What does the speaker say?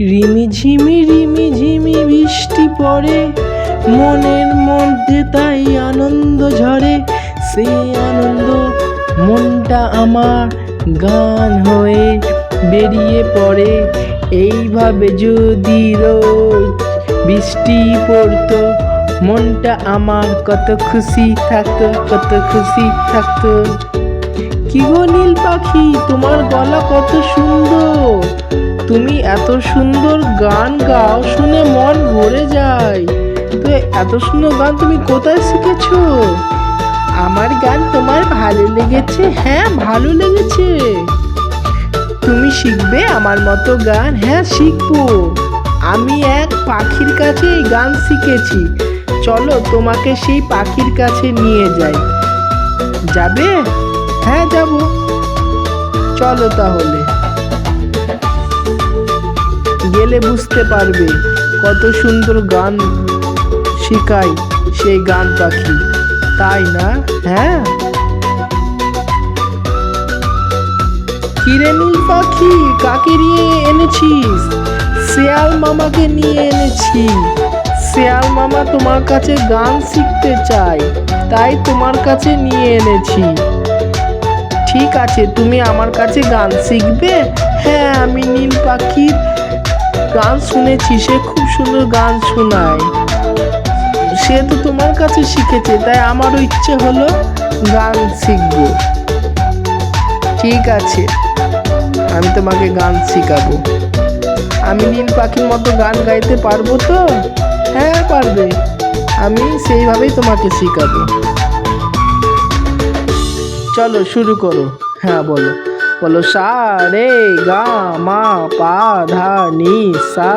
রিমি ঝিমি রিমি ঝিমি বৃষ্টি পড়ে, মনের মধ্যে তাই আনন্দ ঝরে, সেই আনন্দ মনটা আমার গান হয়ে বেরিয়ে পড়ে। এইভাবে যদি রোজ বৃষ্টি পড়তো, মনটা আমার কত খুশি থাকতো, কত খুশি থাকতো। কি গো নীল পাখি, তোমার গলা কত সুন্দর? তুমি এত সুন্দর গান গাও, শুনে মন ভরে যায়। তো এত সুন্দর গান তুমি কোথায় শিখেছো? আমার গান তোমার ভালো লেগেছে হ্যাঁ ভালো লেগেছে। তুমি শিখবে আমার মতো গান হ্যাঁ শিখব। আমি এক পাখির কাছে গান শিখেছি। চলো তোমাকে সেই পাখির কাছে নিয়ে যাই। যাবে? হ্যাঁ যাব। চলো তাহলে। গেলে বুঝতে পারবে কত সুন্দর গান শেখায় সেই গান পাখি। তাই না? হ্যাঁ? কিরে নীল পাখি, কাকে নিয়ে এনেছিস? শেয়াল মামাকে নিয়ে এনেছি। শেয়াল মামা তোমার কাছে গান শিখতে চাই তাই তোমার কাছে নিয়ে এনেছি। ঠিক আছে, তুমি আমার কাছে গান শিখবে? হ্যাঁ আমি নীল পাখির গান শুনেছি, সে খুব সুন্দর গান শোনায়। সে তো তোমার কাছে শিখেছে, তাই আমারও ইচ্ছে হলো গান শিখব। ঠিক আছে, আমি তোমাকে গান শেখাবো। আমি নীল পাখির মতো গান গাইতে পারব তো? হ্যাঁ পারবে। আমি সেইভাবেই তোমাকে শেখাবো। চলো শুরু করো। হ্যাঁ বলো। বলো সা রে গা মা পা ধা নি সা